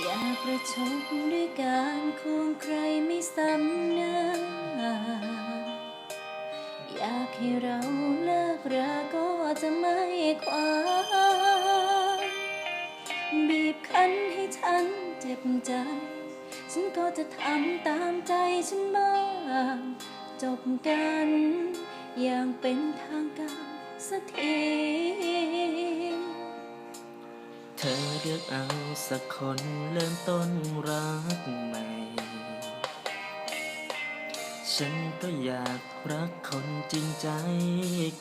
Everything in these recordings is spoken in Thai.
อย่าประชดด้วยการควงใครไม่สำเนาอยากให้เราเลิกราก็จะไม่ความบีบคั้นให้ฉันเจ็บใจ ฉันก็จะทำตามใจฉันบ้างจบกัน อย่างเป็นทางการสักที เลือกเอาสักคนเริ่มต้นรักใหม่ ฉันก็อยากรักคนจริงใจ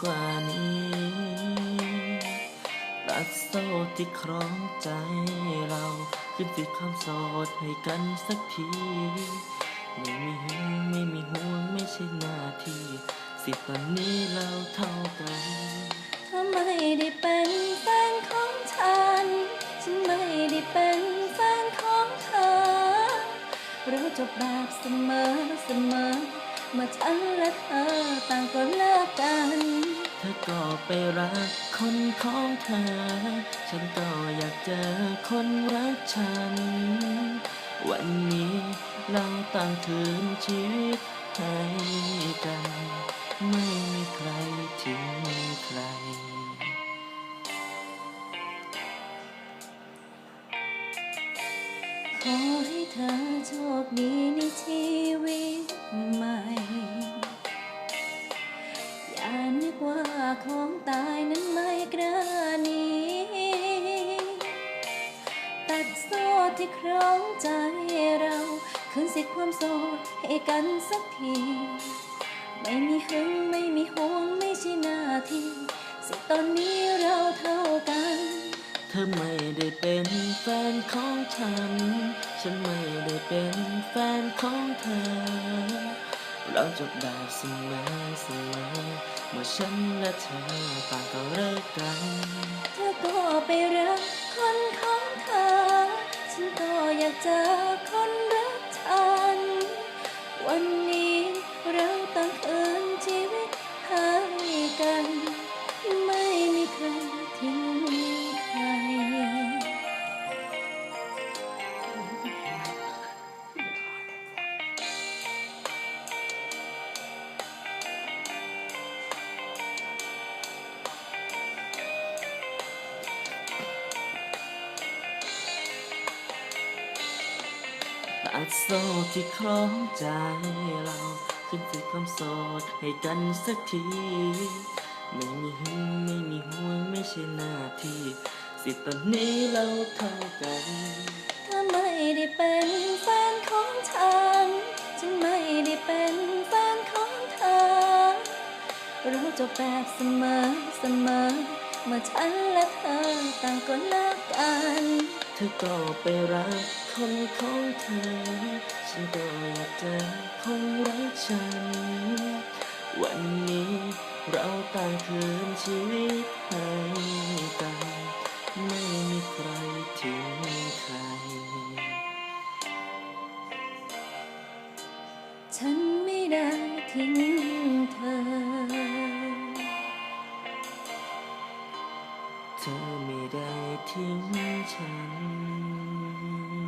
กว่านี้รักโซ่ที่คล้องใจเราขึ้นติดความโสดให้กันสักที ไม่มีหวงไม่มีห่วงไม่ใช่หน้าที่ สิตอนนี้เราเท่ เราจบแบบเสมอเสมอเมื่อฉันและเธอต่างก็เลิกกัน เธอก็ไปรักคนของเธอ ฉันก็อยากเจอคนรักฉัน วันนี้เราต่างคืนชีวิตให้กันไม่ อให้เธอโชคดีในชีวิตใหม่ อย่านึกว่าของตายนั้นไม่กระนีตัดโซ่ที่คล้องใจเราคืนสิทธิ์ความโสดให้กันสักที ไม่มีหึงไม่มีห่วงไม่ใช่หน้าที่สิตอนนี้เราเท่ากัน ธอไม่ได้เป็นแฟนของฉัน ฉันไม่ได้เป็นแฟนของเธอ เราจบแบบเสมอเสมอเมื่อฉันและเธอต่างก็เลิกกัน เธอก็ไปรักคน ตัดโซ่ที่คล้องใจเรา ขึ้นสู่ความโสดให้กันสักที ไม่มีหึงไม่มีห่วงไม่ใช่หน้าที่ สิตอนนี้เราเท่ากันถ้าไม่ได้เป็นแฟนของฉันฉันไม่ได้เป็นแฟนของเธอเราจบแบบเสมอเสมอ เมื่อฉันและเธอต่างก็เลิกกัน เธอก็ไปรักคนของเธอ ฉันก็อยากเจอคนรักฉัน วันนี้เราต่างคืนชีวิตให้กันไม่มีใครทิ้งใคร ฉันไม่ได้ทิ้งเธอ ธอไม่ได้ทิ้งฉัน